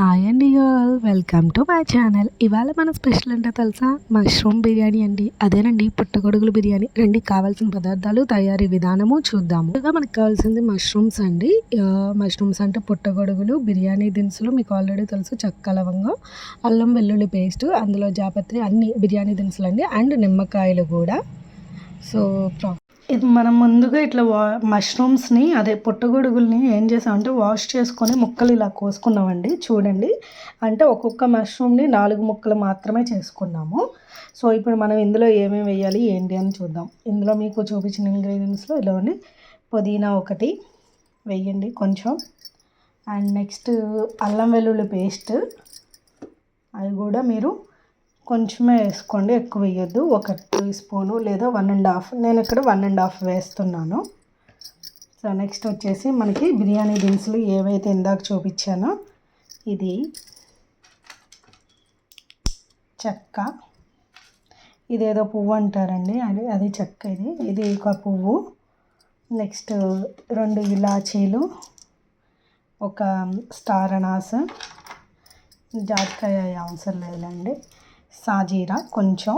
Hi అండి all welcome to my channel ఇవాళ మన స్పెషల్ అంటే తెలుసా? మష్రూమ్ బిర్యానీ అండి. అదేనండి పుట్టగొడుగులు బిర్యానీ. రెండు కావాల్సిన పదార్థాలు తయారీ విధానము చూద్దాము. ముందుగా మనకు కావాల్సింది మష్రూమ్స్ అండి. మష్రూమ్స్ అంటే పుట్టగొడుగులు బిర్యానీ దినుసులు మీకు ఆల్రెడీ తెలుసు చెక్క లవంగం అల్లం వెల్లుల్లి పేస్ట్ అందులో జాపత్రి అన్ని బిర్యానీ దినుసులు అండి. అండ్ నిమ్మకాయలు కూడా. సో ప్రా- ఇది మనం ముందుగా ఇట్లా వా మష్రూమ్స్ని అదే పుట్టగొడుగుల్ని ఏం చేసామంటే వాష్ చేసుకొని ముక్కలు ఇలా కోసుకున్నామండి. చూడండి. అంటే ఒక్కొక్క మష్రూమ్ని నాలుగు ముక్కలు మాత్రమే చేసుకున్నాము. సో ఇప్పుడు మనం ఇందులో ఏమేమి వేయాలి ఏంటి అని చూద్దాం. ఇందులో మీకు చూపించిన ఇంగ్రీడియంట్స్లో ఇలానే పుదీనా ఒకటి వేయండి కొంచెం. అండ్ నెక్స్ట్ అల్లం వెల్లుల్లి పేస్ట్. అది కూడా మీరు కొంచెమే వేసుకోండి ఎక్కువ వేయొద్దు. ఒక టీ స్పూను లేదా వన్ అండ్ హాఫ్ నేను ఇక్కడ వన్ అండ్ హాఫ్ వేస్తున్నాను. సో నెక్స్ట్ వచ్చేసి మనకి బిర్యానీ దినుసులు ఏవైతే ఇందాక చూపించానో ఇది చెక్క. ఇదేదో పువ్వు అంటారండి అది అది చెక్క ఇది. ఇది ఒక పువ్వు. నెక్స్ట్ రెండు ఇలాచీలు ఒక స్టార్ అనాస. జాజికాయ అవసరం లేదండి. సాజీరా కొంచెం.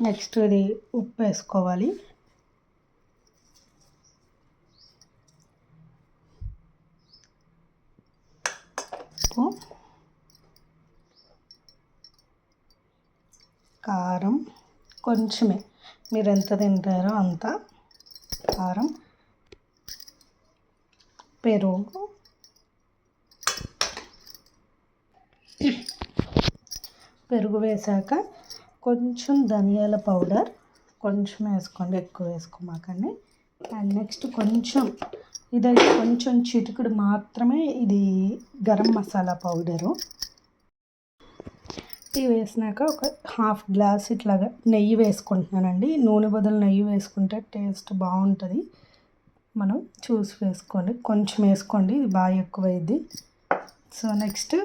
నెక్స్ట్ ఇది ఉప్పు వేసుకోవాలి. ఉప్పు. కారం కొంచెమే. మీరు ఎంత తింటారో అంత కారం. పెరుగు. పెరుగు వేసాక కొంచెం ధనియాల పౌడర్ కొంచెం వేసుకోండి ఎక్కువ వేసుకోమాకండి. అండ్ నెక్స్ట్ కొంచెం ఇదైతే కొంచెం చిటికుడు మాత్రమే ఇది గరం మసాలా పౌడరు. ఇవి వేసినాక ఒక హాఫ్ గ్లాస్ ఇట్లాగా నెయ్యి వేసుకుంటున్నానండి. నూనె బదులు నెయ్యి వేసుకుంటే టేస్ట్ బాగుంటుంది. మనం చూసి వేసుకోండి. కొంచెం వేసుకోండి ఇది బాగా ఎక్కువైంది సో నెక్స్ట్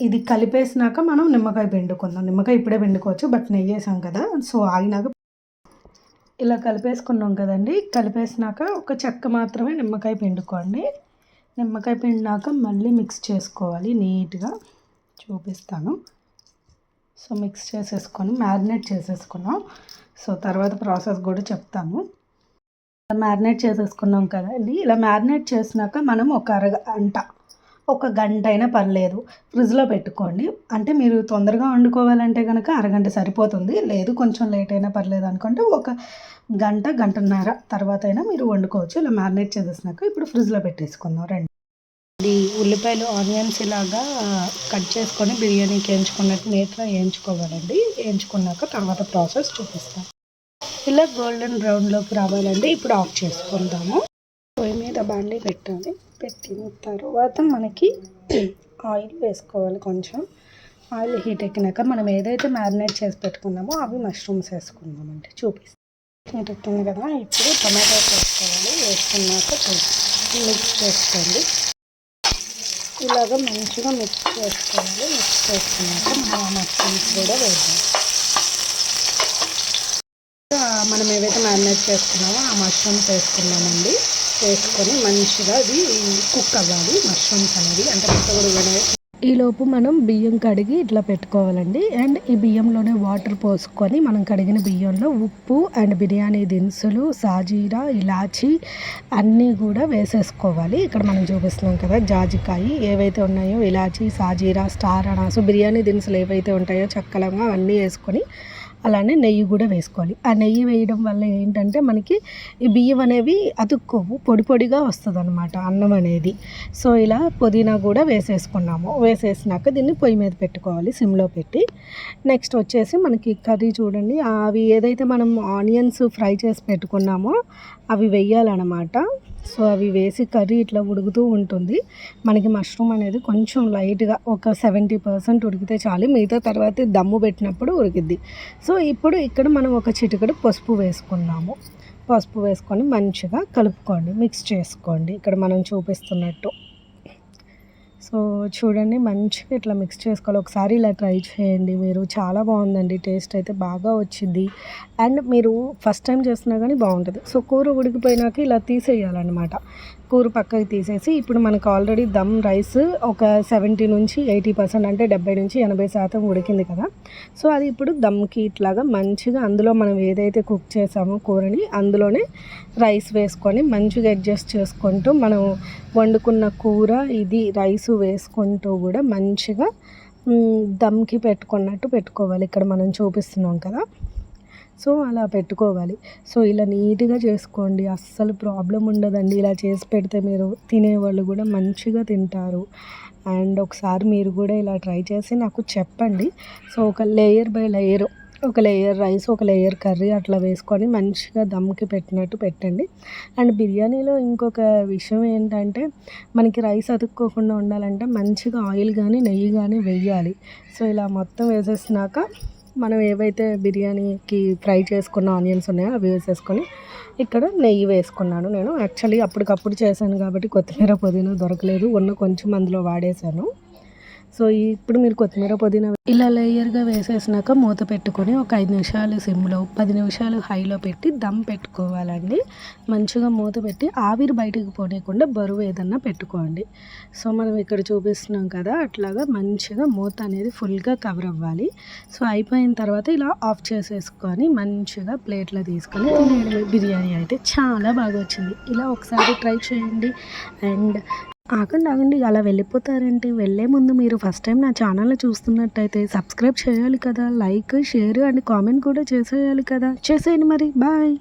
ఇది కలిపేసినాక మనం నిమ్మకాయ పిండుకుందాం. నిమ్మకాయ ఇప్పుడే పిండుకోవచ్చు బట్ నెయ్యి వేసాం కదా. సో ఆగినాక ఇలా కలిపేసుకున్నాం కదండి. కలిపేసినాక ఒక చెక్క మాత్రమే నిమ్మకాయ పిండుకోండి. నిమ్మకాయ పిండినాక మళ్ళీ మిక్స్ చేసుకోవాలి నీట్గా. చూపిస్తాను. సో మిక్స్ చేసేసుకొని మ్యారినేట్ చేసేసుకున్నాం. సో తర్వాత ప్రాసెస్ కూడా చెప్తాను. ఇలా మ్యారినేట్ చేసేసుకున్నాం కదండి. ఇలా మ్యారినేట్ చేసినాక మనం ఒక అరగంట ఒక గంట అయినా పర్లేదు. ఫ్రిడ్జ్లో పెట్టుకోండి. అంటే మీరు తొందరగా వండుకోవాలంటే కనుక అరగంట సరిపోతుంది. లేదు కొంచెం లేట్ అయినా పర్లేదు అనుకుంటే ఒక గంట గంటన్నర తర్వాత అయినా మీరు వండుకోవచ్చు. ఇలా మ్యారినేట్ చేసేసినాక ఇప్పుడు ఫ్రిడ్జ్లో పెట్టేసుకుందాం. రండి. ఇది ఉల్లిపాయలు ఆనియన్స్ ఇలాగా కట్ చేసుకొని బిర్యానీకి వేయించుకున్నట్టు నీట్గా వేయించుకోవాలండి. వేయించుకున్నాక తర్వాత ప్రాసెస్ చూపిస్తాను ఇలా గోల్డెన్ బ్రౌన్లోకి రావాలండి. ఇప్పుడు ఆఫ్ చేసుకుందాము. మీద పెట్టాలి. పెట్టిన తర్వాత మనకి ఆయిల్ వేసుకోవాలి కొంచెం. ఆయిల్ హీట్ ఎక్కినాక మనం ఏదైతే మ్యారినేట్ చేసి పెట్టుకున్నామో అవి మష్రూమ్స్ వేసుకుందామండి చూపిస్తాం. హీట్ ఎక్కింది కదా ఇప్పుడు టమాటోస్ వేసుకోవాలి. వేసుకున్నాక మిక్స్ చేసుకోండి. ఇలాగ మంచిగా మిక్స్ చేసుకోవాలి. మిక్స్ చేసుకున్నాక మనం ఆ మష్రూమ్స్ కూడా వేద్దాం. మనం ఏవైతే మ్యారినేట్ చేసుకున్నామో ఆ మష్రూమ్స్ వేసుకున్నామండి వేసుకొని మంచిగా అది కుక్ అవ్వాలి మష్రూమ్స్ అనేది అంటే మొత్తం అనేవి ఈలోపు మనం బియ్యం కడిగి ఇట్లా పెట్టుకోవాలండి. అండ్ ఈ బియ్యంలోనే వాటర్ పోసుకొని మనం కడిగిన బియ్యంలో ఉప్పు అండ్ బిర్యానీ దినుసులు సాజీరా ఇలాచి అన్నీ కూడా వేసేసుకోవాలి. ఇక్కడ మనం చూపిస్తున్నాం కదా జాజికాయ ఏవైతే ఉన్నాయో ఇలాచి సాజీరా స్టార్ అనాసు బిర్యానీ దినుసులు ఏవైతే ఉంటాయో చక్కలంగా అవన్నీ వేసుకొని అలానే నెయ్యి కూడా వేసుకోవాలి. ఆ నెయ్యి వేయడం వల్ల ఏంటంటే మనకి ఈ బియ్యం అనేవి అతుక్కోవు పొడి పొడిగా వస్తుంది అనమాట అన్నం అనేది. సో ఇలా పుదీనా కూడా వేసేసుకున్నాము. వేసేసినాక దీన్ని పొయ్యి మీద పెట్టుకోవాలి సిమ్లో పెట్టి. నెక్స్ట్ వచ్చేసి మనకి కర్రీ చూడండి. అవి ఏదైతే మనం ఆనియన్స్ ఫ్రై చేసి పెట్టుకున్నామో అవి వేయాలన్నమాట. సో అవి వేసి కర్రీ ఇట్లా ఉడుకుతూ ఉంటుంది. మనకి మష్రూమ్ అనేది కొంచెం లైట్గా ఒక సెవెంటీ పర్సెంట్ ఉడికితే చాలు. మిగతా తర్వాత దమ్ము పెట్టినప్పుడు ఉడికిద్ది. సో ఇప్పుడు ఇక్కడ మనం ఒక చిటికడు పసుపు వేసుకున్నాము. పసుపు వేసుకొని మంచిగా కలుపుకోండి. మిక్స్ చేసుకోండి. ఇక్కడ మనం చూపిస్తున్నట్టు. సో చూడండి మంచిగా ఇట్లా మిక్స్ చేసుకోవాలి. ఒకసారి ఇలా ట్రై చేయండి. మీరు చాలా బాగుందండి. టేస్ట్ అయితే బాగా వచ్చింది. అండ్ మీరు ఫస్ట్ టైం చేస్తున్నా కానీ బాగుంటుంది. సో కూర ఉడికిపోయినాక ఇలా తీసేయాలన్నమాట. కూర పక్కకి తీసేసి ఇప్పుడు మనకు ఆల్రెడీ దమ్ రైస్ ఒక సెవెంటీ నుంచి ఎయిటీ పర్సెంట్ అంటే డెబ్బై నుంచి ఎనభై శాతం ఉడికింది కదా. సో అది ఇప్పుడు దమ్కి ఇట్లాగా మంచిగా అందులో మనం ఏదైతే కుక్ చేసామో కూరని అందులోనే రైస్ వేసుకొని మంచిగా అడ్జస్ట్ చేసుకుంటూ మనం వండుకున్న కూర ఇది రైస్ వేసుకుంటూ కూడా మంచిగా దమ్కి పెట్టుకున్నట్టు పెట్టుకోవాలి. ఇక్కడ మనం చూపిస్తున్నాం కదా. సో అలా పెట్టుకోవాలి. సో ఇలా నీట్గా చేసుకోండి. అస్సలు ప్రాబ్లం ఉండదండి. ఇలా చేసి పెడితే మీరు తినేవాళ్ళు కూడా మంచిగా తింటారు. అండ్ ఒకసారి మీరు కూడా ఇలా ట్రై చేసి నాకు చెప్పండి. సో ఒక లేయర్ బై లేయర్ ఒక లేయర్ రైస్ ఒక లేయర్ కర్రీ అట్లా వేసుకొని మంచిగా దమ్కి పెట్టినట్టు పెట్టండి. అండ్ బిర్యానీలో ఇంకొక విషయం ఏంటంటే మనకి రైస్ అతుక్కోకుండా ఉండాలంటే మంచిగా ఆయిల్ కానీ నెయ్యి కానీ వెయ్యాలి సో ఇలా మొత్తం వేసేసినాక మనం ఏవైతే బిర్యానీకి ఫ్రై చేసుకున్న ఆనియన్స్ ఉన్నాయో అవి వేసేసుకొని ఇక్కడ నెయ్యి వేసుకున్నాను నేను. యాక్చువల్లీ అప్పటికప్పుడు చేశాను కాబట్టి కొత్తిమీర పుదీనా దొరకలేదు. ఉన్న కొంచెం అందులో వాడేశాను. సో ఇప్పుడు మీరు కొత్తిమీర పుదీనా ఇలా లేయర్గా వేసేసినాక మూత పెట్టుకొని ఒక ఐదు నిమిషాలు సిమ్లో పది నిమిషాలు హైలో పెట్టి దమ్ పెట్టుకోవాలండి. మంచిగా మూత పెట్టి ఆవిరి బయటకు పోనీయకుండా బరువు ఏదన్నా పెట్టుకోండి. సో మనం ఇక్కడ చూపిస్తున్నాం కదా అట్లాగా మంచిగా మూత అనేది ఫుల్గా కవర్ అవ్వాలి. సో అయిపోయిన తర్వాత ఇలా ఆఫ్ చేసేసుకొని మంచిగా ప్లేట్లో తీసుకొని బిర్యానీ అయితే చాలా బాగా వచ్చింది. ఇలా ఒకసారి ట్రై చేయండి. అండ్ ఆగండి ఆగండి. అలా వెళ్ళిపోతారంటే వెళ్ళే ముందు మీరు ఫస్ట్ టైం నా ఛానల్ చూస్తున్నట్టయితే సబ్స్క్రైబ్ చేయాలి కదా. లైక్ షేర్ అండ్ కామెంట్ కూడా చేసేయాలి కదా. చేసేయండి మరి. బాయ్